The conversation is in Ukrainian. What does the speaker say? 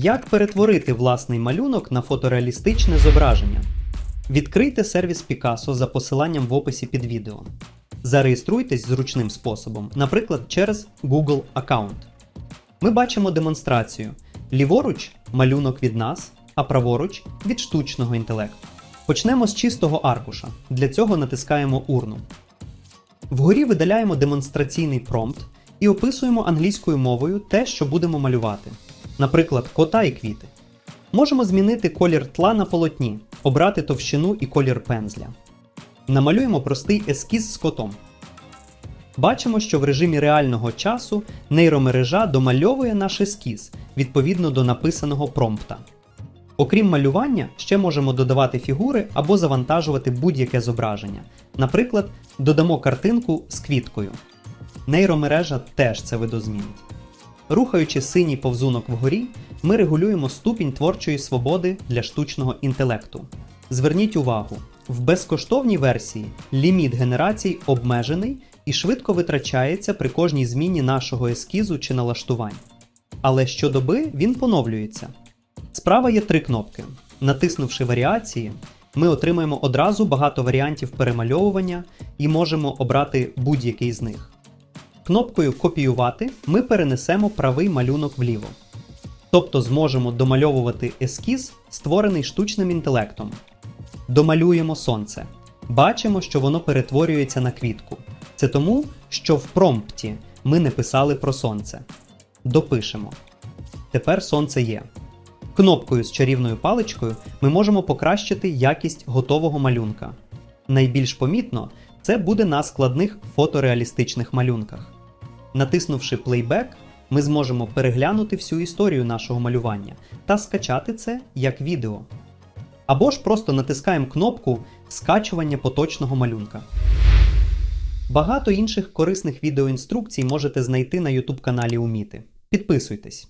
Як перетворити власний малюнок на фотореалістичне зображення? Відкрийте сервіс Picasso за посиланням в описі під відео. Зареєструйтесь зручним способом, наприклад, через Google аккаунт. Ми бачимо демонстрацію. Ліворуч малюнок від нас, а праворуч від штучного інтелекту. Почнемо з чистого аркуша. Для цього натискаємо урну. Вгорі видаляємо демонстраційний промпт і описуємо англійською мовою те, що будемо малювати. Наприклад, кота і квіти. Можемо змінити колір тла на полотні, обрати товщину і колір пензля. Намалюємо простий ескіз з котом. Бачимо, що в режимі реального часу нейромережа домальовує наш ескіз відповідно до написаного промпта. Окрім малювання, ще можемо додавати фігури або завантажувати будь-яке зображення. Наприклад, додамо картинку з квіткою. Нейромережа теж це видозмінить. Рухаючи синій повзунок вгорі, ми регулюємо ступінь творчої свободи для штучного інтелекту. Зверніть увагу, в безкоштовній версії ліміт генерацій обмежений і швидко витрачається при кожній зміні нашого ескізу чи налаштувань. Але щодоби він поновлюється. Справа є три кнопки. Натиснувши варіації, ми отримаємо одразу багато варіантів перемальовування і можемо обрати будь-який з них. Кнопкою Копіювати ми перенесемо правий малюнок вліво. Тобто зможемо домальовувати ескіз, створений штучним інтелектом. Домалюємо сонце. Бачимо, що воно перетворюється на квітку. Це тому, що в промпті ми не писали про сонце. Допишемо. Тепер сонце є. Кнопкою з чарівною паличкою ми можемо покращити якість готового малюнка. Найбільш помітно це буде на складних фотореалістичних малюнках. Натиснувши Playback, ми зможемо переглянути всю історію нашого малювання та скачати це як відео. Або ж просто натискаємо кнопку скачування поточного малюнка. Багато інших корисних відеоінструкцій можете знайти на YouTube каналі Уміти. Підписуйтесь.